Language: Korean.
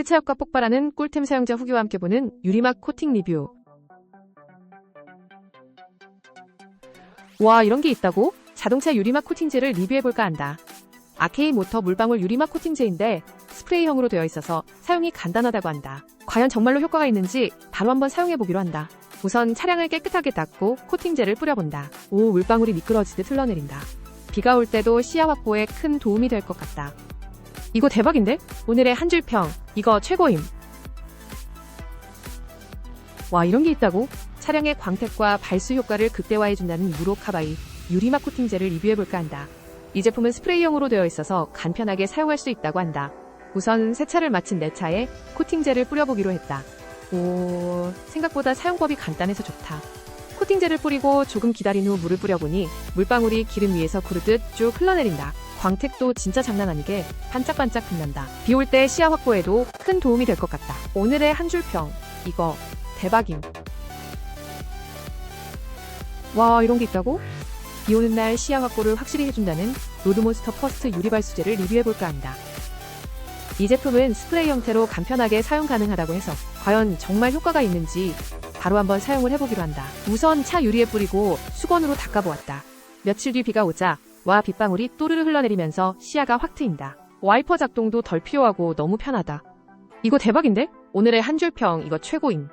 세차 효과 폭발하는 꿀템 사용자 후기와 함께 보는 유리막 코팅 리뷰. 와, 이런 게 있다고? 자동차 유리막 코팅제를 리뷰해볼까 한다. 아케이 모터 물방울 유리막 코팅제인데 스프레이형으로 되어 있어서 사용이 간단하다고 한다. 과연 정말로 효과가 있는지 바로 한번 사용해보기로 한다. 우선 차량을 깨끗하게 닦고 코팅제를 뿌려본다. 오, 물방울이 미끄러지듯 흘러내린다. 비가 올 때도 시야 확보에 큰 도움이 될 것 같다. 이거 대박인데? 오늘의 한 줄 평. 이거 최고임. 와, 이런 게 있다고? 차량의 광택과 발수 효과를 극대화해준다는 무로카바이 유리막 코팅제를 리뷰해볼까 한다. 이 제품은 스프레이형으로 되어 있어서 간편하게 사용할 수 있다고 한다. 우선 세차를 마친 내 차에 코팅제를 뿌려보기로 했다. 오, 생각보다 사용법이 간단해서 좋다. 코팅제를 뿌리고 조금 기다린 후 물을 뿌려보니 물방울이 기름 위에서 구르듯 쭉 흘러내린다. 광택도 진짜 장난 아니게 반짝반짝 빛난다. 비 올 때 시야 확보에도 큰 도움이 될 것 같다. 오늘의 한 줄 평. 이거 대박임. 와, 이런 게 있다고? 비 오는 날 시야 확보를 확실히 해준다는 로드몬스터 퍼스트 유리발 수제를 리뷰해볼까 한다. 이 제품은 스프레이 형태로 간편하게 사용 가능하다고 해서 과연 정말 효과가 있는지 바로 한번 사용을 해보기로 한다. 우선 차 유리에 뿌리고 수건으로 닦아보았다. 며칠 뒤 비가 오자 와 빗방울이 또르르 흘러내리면서 시야가 확 트인다. 와이퍼 작동도 덜 필요하고 너무 편하다. 이거 대박인데? 오늘의 한 줄 평 이거 최고임.